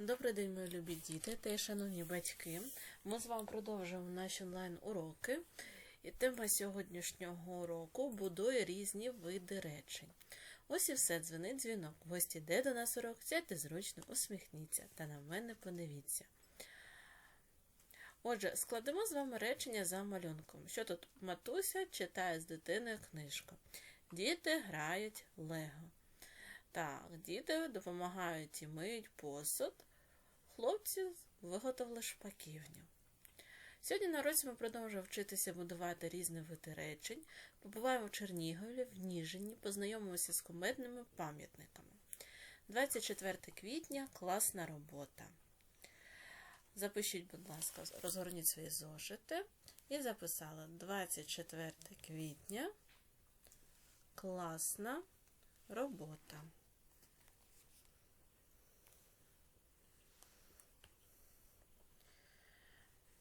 Добрий день, мої любі діти та шановні батьки. Ми з вами продовжуємо наші онлайн-уроки. І тема сьогоднішнього уроку будує різні види речень. Ось і все, дзвонить дзвінок. Гості йде до нас урок, сядьте зручно, усміхніться та на мене подивіться. Отже, складемо з вами речення за малюнком. Що тут матуся читає з дитиною книжку. Діти грають лего. Так, діти допомагають і миють посуд. Хлопці виготовили шпаківню. Сьогодні на році ми продовжуємо вчитися будувати різні види речень. Побуваємо в Чернігові, в Ніжині, познайомимося з кумедними пам'ятниками. 24 квітня класна робота. Запишіть, будь ласка, розгорніть свої зошити. І записала 24 квітня класна робота.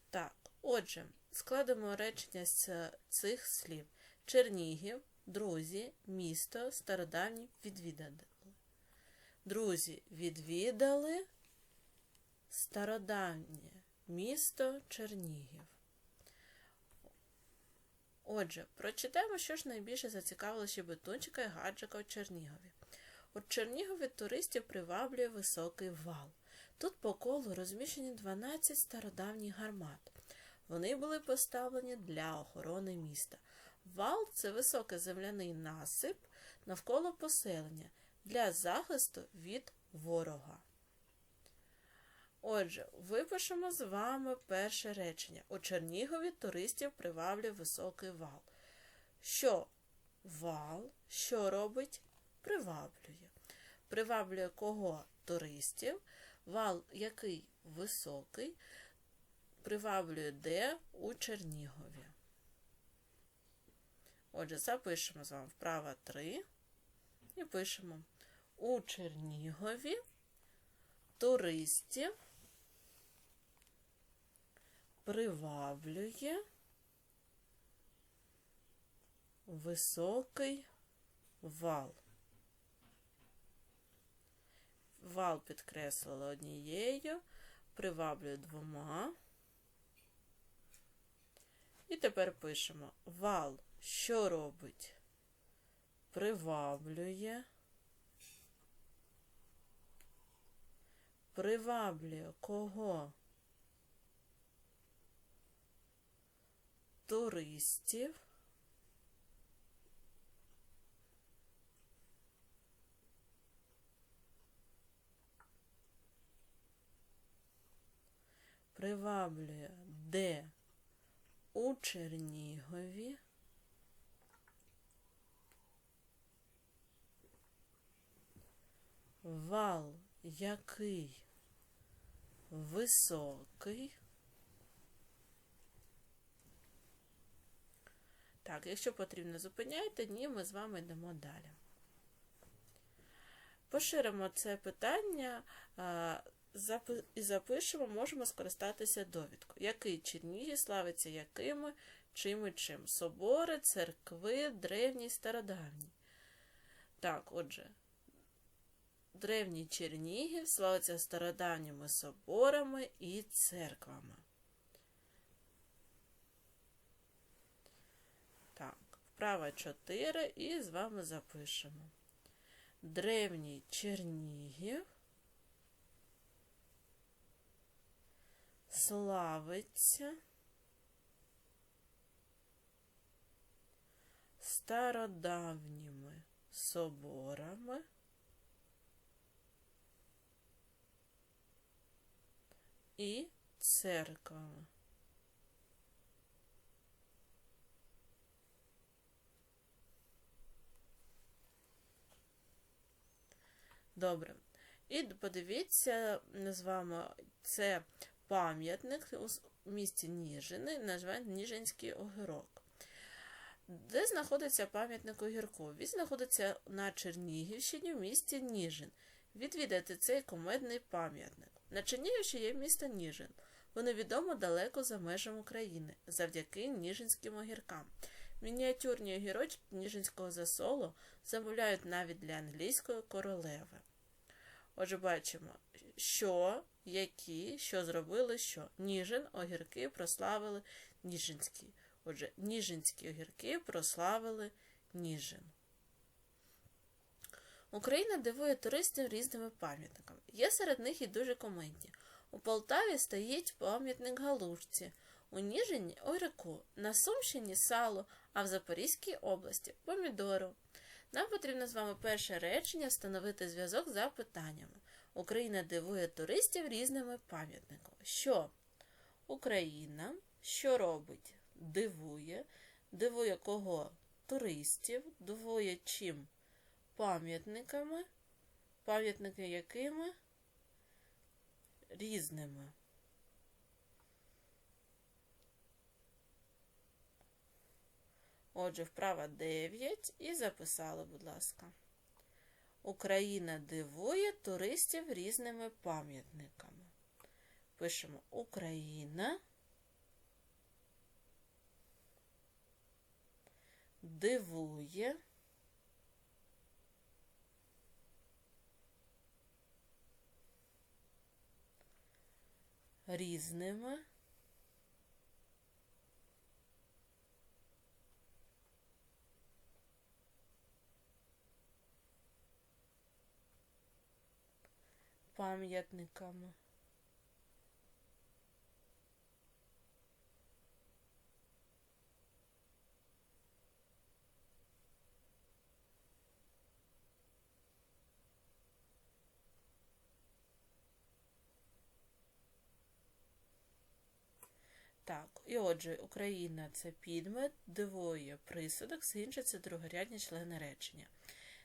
Так, отже, складемо речення з цих слів. Чернігів, друзі, місто, стародавні відвідали. Друзі відвідали стародавнє місто Чернігів. Отже, прочитаємо, що ж найбільше зацікавило щебетунчика і гаджика у Чернігові. У Чернігові туристів приваблює високий вал. Тут по колу розміщені 12 стародавніх гармат. Вони були поставлені для охорони міста. Вал це високий земляний насип навколо поселення для захисту від ворога. Отже, випишемо з вами перше речення. У Чернігові туристів приваблює високий вал. Що вал, що робить? Приваблює. Приваблює кого туристів? Вал, який високий, приваблює де у Чернігові. Отже, запишемо з вами вправа 3 і пишемо у Чернігові туристів приваблює високий вал. Вал підкреслили однією, приваблює двома. І тепер пишемо вал, що робить? Приваблює. Приваблює кого? Туристів. Приваблює де у Чернігові. Вал який високий. Так, якщо потрібно, зупиняйте, ні, ми з вами йдемо далі. Поширимо це питання і запишемо, можемо скористатися довідкою. Який Чернігів славиться якими, чим і чим? Собори, церкви, древні, стародавні. Так, отже, древній Чернігів славиться стародавніми соборами і церквами. Так, вправа 4 і з вами запишемо. Древній Чернігів славиться стародавніми соборами і церквами. Добре. І подивіться з вами це пам'ятник у місті Ніжини, називають Ніжинський огірок. Де знаходиться пам'ятник огірку? Він знаходиться на Чернігівщині в місті Ніжин. Відвідайте цей комедний пам'ятник. На Чернігівщині є місто Ніжин. Воно відомо далеко за межами України завдяки Ніжинським огіркам. Мініатюрні огірочки Ніжинського засолу замовляють навіть для англійської королеви. Отже, бачимо, що, які, що зробили, що. Ніжин, огірки прославили Ніжинський. Отже, Ніжинські огірки прославили Ніжин. Україна дивує туристів різними пам'ятниками. Є серед них і дуже комедні. У Полтаві стоїть пам'ятник Галушці, у Ніжині огірку, на Сумщині сало, а в Запорізькій області помідору. Нам потрібно з вами перше речення встановити зв'язок за питаннями. Україна дивує туристів різними пам'ятниками. Що? Україна що робить? Дивує. Дивує кого? Туристів, дивує чим? Пам'ятниками. Пам'ятники якими? Різними. Отже, вправа 9 і записали, будь ласка. Україна дивує туристів різними пам'ятниками. Пишемо Україна дивує різними пам'ятниками. Так, і отже, Україна це підмет, присудок, все інше це другорядні члени речення.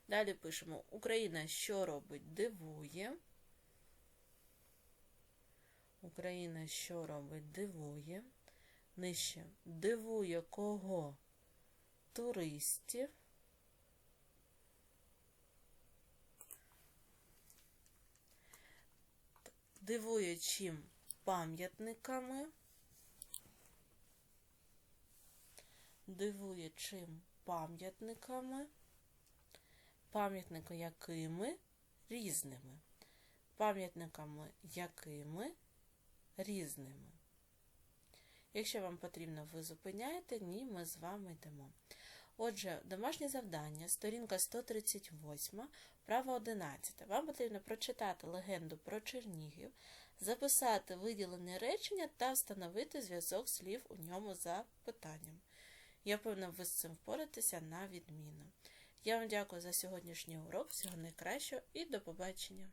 Далі пишемо Україна що робить? Дивує. Україна що робить? Дивує. Нижче. Дивує кого? Туристів. Дивує чим? Пам'ятниками. Дивує чим? Пам'ятниками. Пам'ятники якими? Різними. Пам'ятниками якими? Різними. Якщо вам потрібно, ви зупиняєте, ні, ми з вами йдемо. Отже, домашнє завдання, сторінка 138, право 11. Вам потрібно прочитати легенду про Чернігів, записати виділені речення та встановити зв'язок слів у ньому за питанням. Я певна, ви з цим впоратеся на відміну. Я вам дякую за сьогоднішній урок. Всього найкращого і до побачення!